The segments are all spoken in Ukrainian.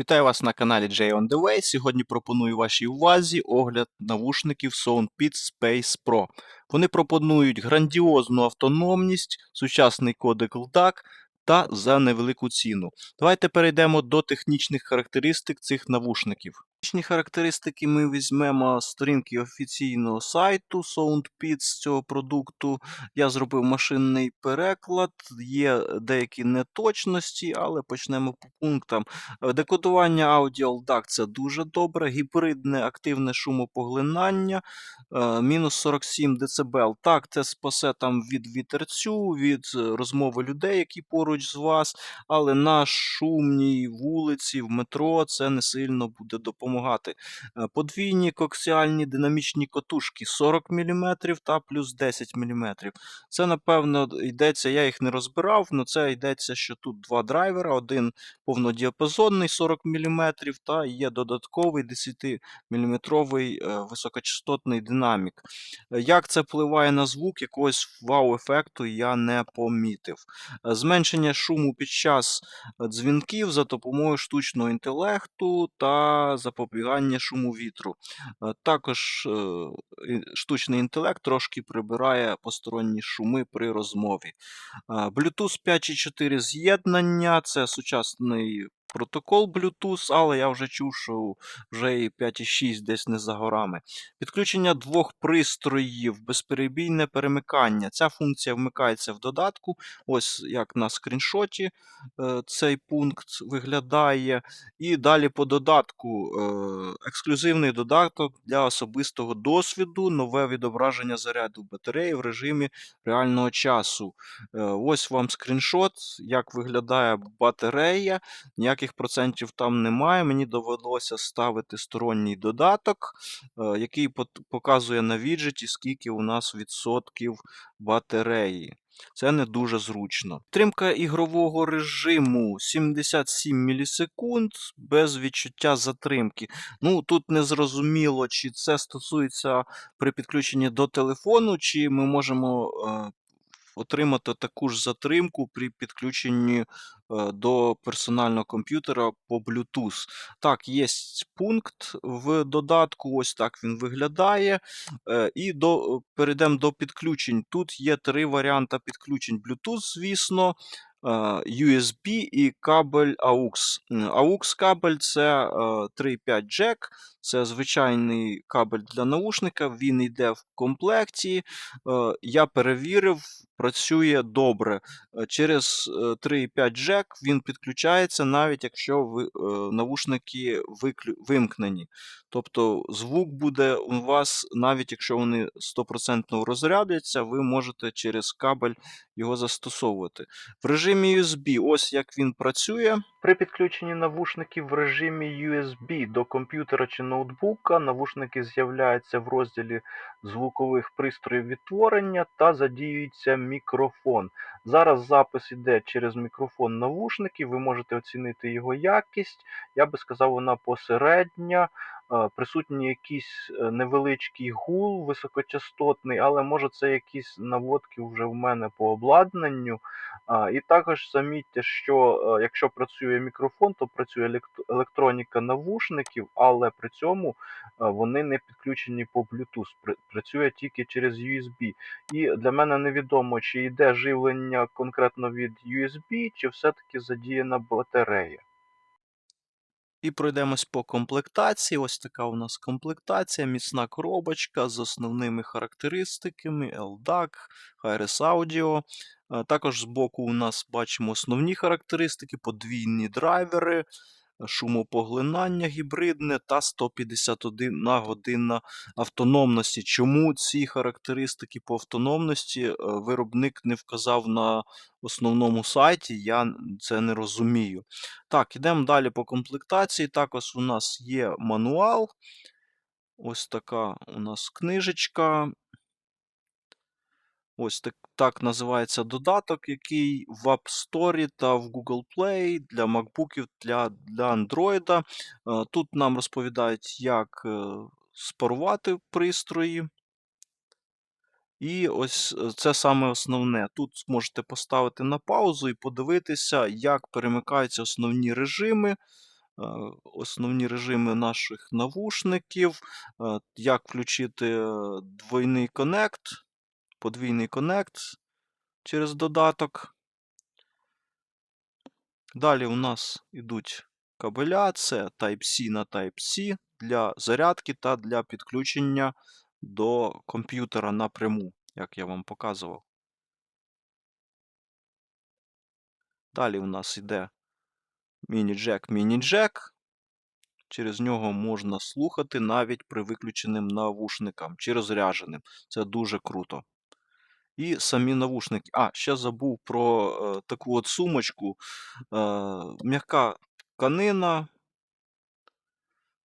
Вітаю вас на каналі Jay on the Way. Сьогодні пропоную вашій увазі огляд навушників SoundPeat Space Pro. Вони пропонують грандіозну автономність, сучасний кодек LDAC та за невелику ціну. Давайте перейдемо до технічних характеристик цих навушників. Характеристики ми візьмемо сторінки офіційного сайту SoundPeat з цього продукту. Я зробив машинний переклад, є деякі неточності, але почнемо по пунктам. Е, Декодування аудіо LDAC – це дуже добре. Гібридне активне шумопоглинання е, мінус 47 дБ. Так, це спасе там від вітерцю, від е, розмови людей, які поруч з вас, але на шумній вулиці, в метро це не сильно буде допомагати. Е, Подвійні коаксіальні динамічні котушки 40 мм та плюс 10 мм. Це, напевно, йдеться, я їх не розбирав, але це йдеться, що тут два драйвера, один повнодіапазонний 40 мм та є додатковий 10-мм високочастотний динамік. Е, Як це впливає на звук, якогось вау-ефекту я не помітив. Е, Зменшення шуму під час е, дзвінків за допомогою штучного інтелекту та запобігання шуму вітру. Е, Також е, штучний інтелект трошки прибирає посторонні шуми при розмові. Е, Bluetooth 5.4 з'єднання це сучасний протокол Bluetooth, але я вже чув, що вже і 5.6 десь не за горами. Підключення двох пристроїв, безперебійне перемикання. Ця функція вмикається в додатку. Ось як на скріншоті е, цей пункт виглядає. І далі по додатку е, ексклюзивний додаток для особистого досвіду, нове відображення заряду батареї в режимі реального часу. Е, Ось вам скріншот, як виглядає батарея. Ніяких процентів там немає. Мені довелося ставити сторонній додаток, е, який показує на віджеті, скільки у нас відсотків батареї. Це не дуже зручно. Тримка ігрового режиму 77 мілісекунд без відчуття затримки. Ну тут не зрозуміло, чи це стосується при підключенні до телефону, чи ми можемо е, отримати таку ж затримку при підключенні до персонального комп'ютера по Bluetooth. Так, є пункт в додатку, ось так він виглядає. Е, І до, перейдемо до підключень. Тут є три варіанти підключень Bluetooth, звісно. е, USB і кабель AUX. AUX кабель це е, 3.5 джек, це звичайний кабель для наушника, він йде в комплекті. Е, Я перевірив, працює добре. Е, Через е, 3.5 джек він підключається, навіть якщо ви, е, навушники виклю- вимкнені. Тобто звук буде у вас, навіть якщо вони 100% розрядяться, ви можете через кабель його застосовувати. В режимі USB, ось як він працює. При підключенні навушників в режимі USB до комп'ютера чи ноутбука навушники з'являються в розділі звукових пристроїв відтворення та задіюється мікрофон. Зараз запис іде через мікрофон навушників, ви можете оцінити його якість. Я би сказав, вона посередня. Присутній якийсь е, невеличкий гул високочастотний, але може це якісь наводки вже в мене по обладнанню. І також замітьте, що е, якщо працює мікрофон, то працює електроніка навушників, але при цьому е, вони не підключені по Bluetooth, працює тільки через USB. І для мене невідомо, чи йде живлення конкретно від USB, чи все-таки задіяна батарея. І пройдемось по комплектації. Ось така у нас комплектація, міцна коробочка з основними характеристиками, LDAC, HRS Audio. Також Також боку у нас бачимо основні характеристики, подвійні драйвери, шумопоглинання гібридне та 151 на година автономності. Чому ці характеристики по автономності е, виробник не вказав на основному сайті, я це не розумію. Так, ідемо далі по комплектації. Також у нас є мануал. Ось така у нас книжечка. Ось так, так називається додаток, який в App Store та в Google Play для MacBookів, для, для Android. Е, Тут нам розповідають, як е, спарувати пристрої. І ось е, це саме основне. Тут зможете поставити на паузу і подивитися, як перемикаються основні режими, основні режими наших навушників, як включити двойний коннект, подвійний коннект через додаток. Далі у нас йдуть кабеля, це Type-C на Type-C для зарядки та для підключення до комп'ютера напряму, як я вам показував. Далі у нас йде міні-джек, міні-джек. Через нього можна слухати навіть при виключеним навушникам чи розрядженим. Це дуже круто. І самі навушники. А, ще забув про е, таку от сумочку. Е, м'яка тканина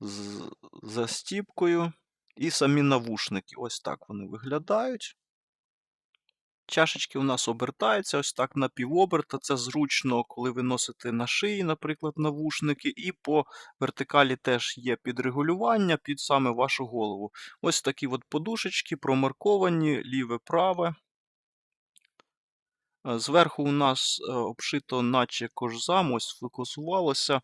з застіпкою. І самі навушники. Ось так вони виглядають. Чашечки у нас обертаються ось так на півоберта. Це зручно, коли ви носите на шиї, наприклад, навушники. І по вертикалі теж є підрегулювання під саме вашу голову. Ось такі от подушечки промарковані, ліве, праве. Е, Зверху у нас е, обшито, наче кожзам, ось фокусувалося.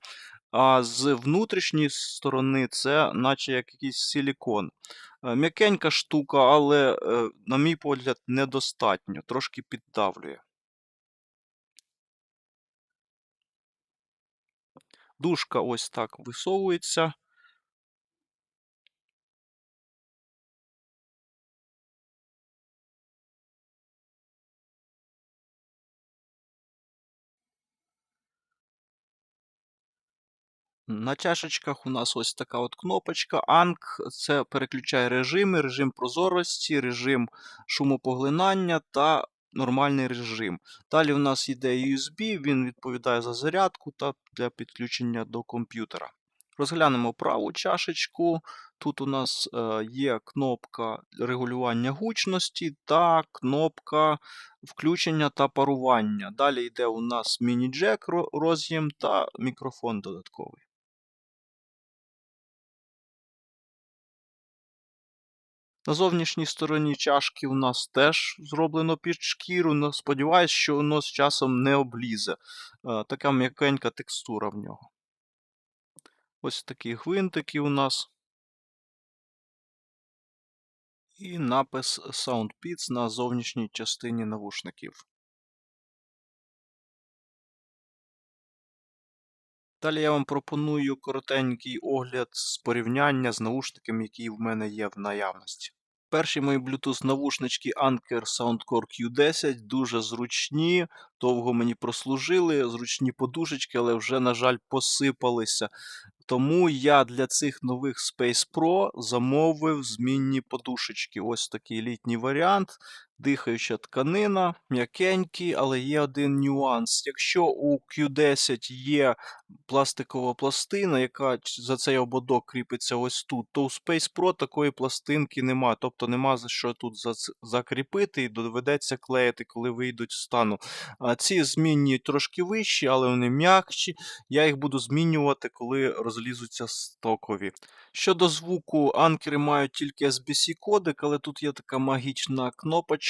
А з внутрішньої сторони це наче як якийсь силікон. Е, М'якенька штука, але, е, на мій погляд, недостатньо, трошки піддавлює. Дужка ось так висовується. На чашечках у нас ось така от кнопочка. Анк це переключає режими, режим прозорості, режим шумопоглинання та нормальний режим. Далі у нас йде USB, він відповідає за зарядку та для підключення до комп'ютера. Розглянемо праву чашечку. Тут у нас е, є кнопка регулювання гучності та кнопка включення та парування. Далі йде у нас міні-джек роз'єм та мікрофон додатковий. На зовнішній стороні чашки у нас теж зроблено під шкіру. Сподіваюсь, що воно з часом не облізе. Е, Така м'якенька текстура в нього. Ось такі гвинтики у нас. І напис SoundPits на зовнішній частині навушників. Далі я вам пропоную коротенький огляд з порівняння з навушниками, які в мене є в наявності. Перші мої Bluetooth навушнички Anker Soundcore Q10 дуже зручні, довго мені прослужили, зручні подушечки, але вже, на жаль, посипалися. Тому я для цих нових Space Pro замовив змінні подушечки. Ось такий літній варіант. Дихаюча тканина, м'якенький, але є один нюанс. Якщо у Q10 є пластикова пластина, яка за цей ободок кріпиться ось тут, то у Space Pro такої пластинки немає. Тобто нема за що тут закріпити і доведеться клеїти, коли вийдуть з стану. А ці змінні трошки вищі, але вони м'якші. Я їх буду змінювати, коли розлізуться стокові. Щодо звуку, анкери мають тільки SBC кодек, але тут є така магічна кнопочка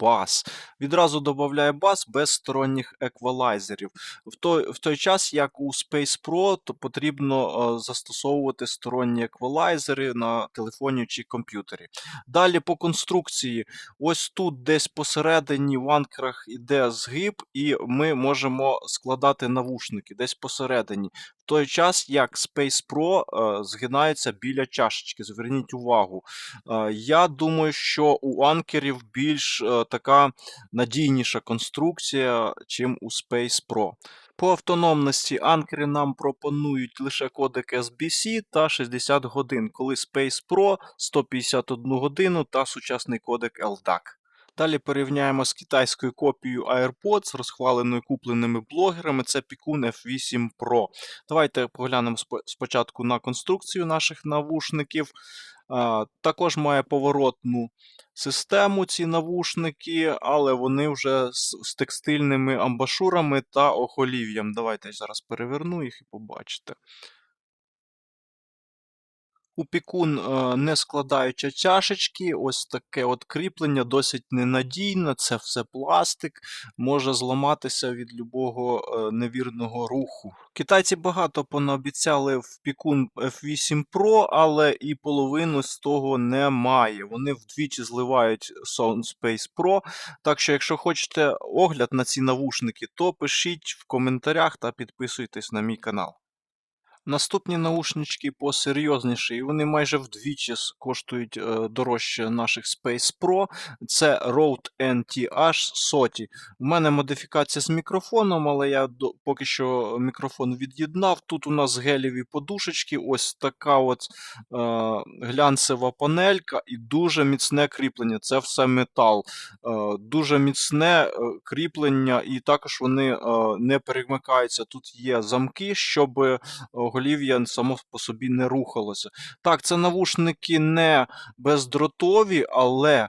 бас. Відразу додає бас без сторонніх еквалайзерів. В той, в той час, як у Space Pro, то потрібно е, застосовувати сторонні еквалайзери на телефоні чи комп'ютері. Далі по конструкції, ось тут десь посередині в анкерах іде згиб, і ми можемо складати навушники десь посередині. Той час, як Space Pro е, згинається біля чашечки. Зверніть увагу. Е, я думаю, що у анкерів більш е, така надійніша конструкція, чим у Space Pro. По автономності анкери нам пропонують лише кодек SBC та 60 годин, коли Space Pro 151 годину та сучасний кодек LDAC. Далі порівняємо з китайською копією AirPods, розхваленою купленими блогерами. Це Pikun F8 Pro. Давайте поглянемо спочатку на конструкцію наших навушників. Також має поворотну систему ці навушники, але вони вже з, з текстильними амбашурами та охолів'ям. Давайте я зараз переверну їх і побачите. У пікун е, не складаюча чашечки, ось таке от кріплення досить ненадійне, це все пластик, може зламатися від любого е, невірного руху. Китайці багато понаобіцяли в пікун F8 Pro, але і половину з того немає. Вони вдвічі зливають SoundSpace Pro. Так що, якщо хочете огляд на ці навушники, то пишіть в коментарях та підписуйтесь на мій канал. Наступні наушнички посерйозніші, і вони майже вдвічі коштують е, дорожче наших Space Pro. Це Rode NTH SOTI. У мене модифікація з мікрофоном, але я поки що мікрофон від'єднав. Тут у нас гелєві подушечки, ось така от е, глянцева панелька і дуже міцне кріплення. Це все метал. Е, дуже міцне е, кріплення, і також вони е, не перемикаються. Тут є замки, щоб е, голів'я само по собі не рухалося. Так, це навушники не бездротові, але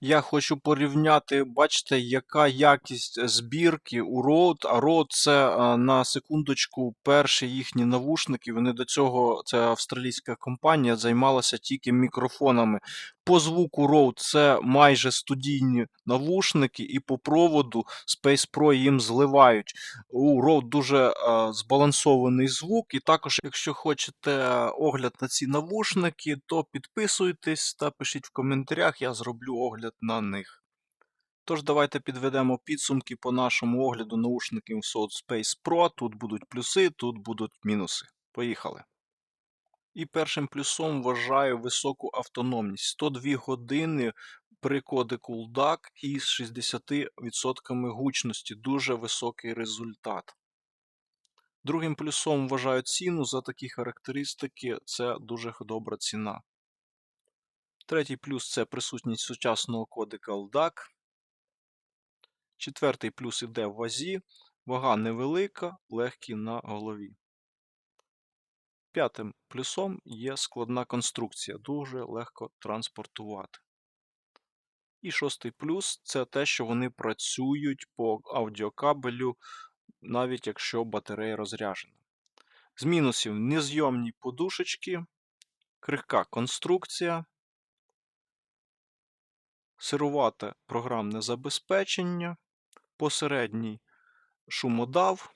я хочу порівняти, бачите, яка якість збірки у Rode. А Rode це е, на секундочку перші їхні навушники. Вони до цього, це австралійська компанія, займалася тільки мікрофонами. По звуку Rode це майже студійні навушники, і по проводу Space Pro їм зливають. У Rode дуже е, збалансований звук, і також, якщо хочете е, огляд на ці навушники, то підписуйтесь та пишіть в коментарях, я зроблю огляд на них. Тож давайте підведемо підсумки по нашому огляду наушників Space Pro. Тут будуть плюси, тут будуть мінуси. Поїхали. І першим плюсом вважаю високу автономність. 102 години при кодеку LDAC із 60% гучності. Дуже високий результат. Другим плюсом вважаю ціну за такі характеристики. Це дуже добра ціна. Третій плюс це присутність сучасного кодека LDAC. Четвертий плюс іде в вазі. Вага невелика, легкі на голові. П'ятим плюсом є складна конструкція, дуже легко транспортувати. І шостий плюс це те, що вони працюють по аудіокабелю, навіть якщо батарея розряджена. З мінусів незйомні подушечки, крихка конструкція, сирувате програмне забезпечення, посередній шумодав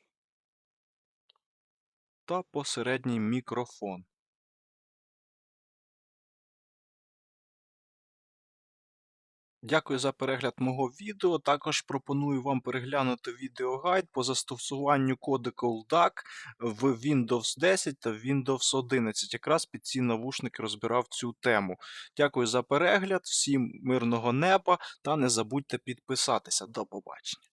та посередній мікрофон. Дякую за перегляд мого відео. Також пропоную вам переглянути відеогайд по застосуванню кодека LDAC в Windows 10 та Windows 11. Якраз під ці навушники розбирав цю тему. Дякую за перегляд, всім мирного неба та не забудьте підписатися. До побачення.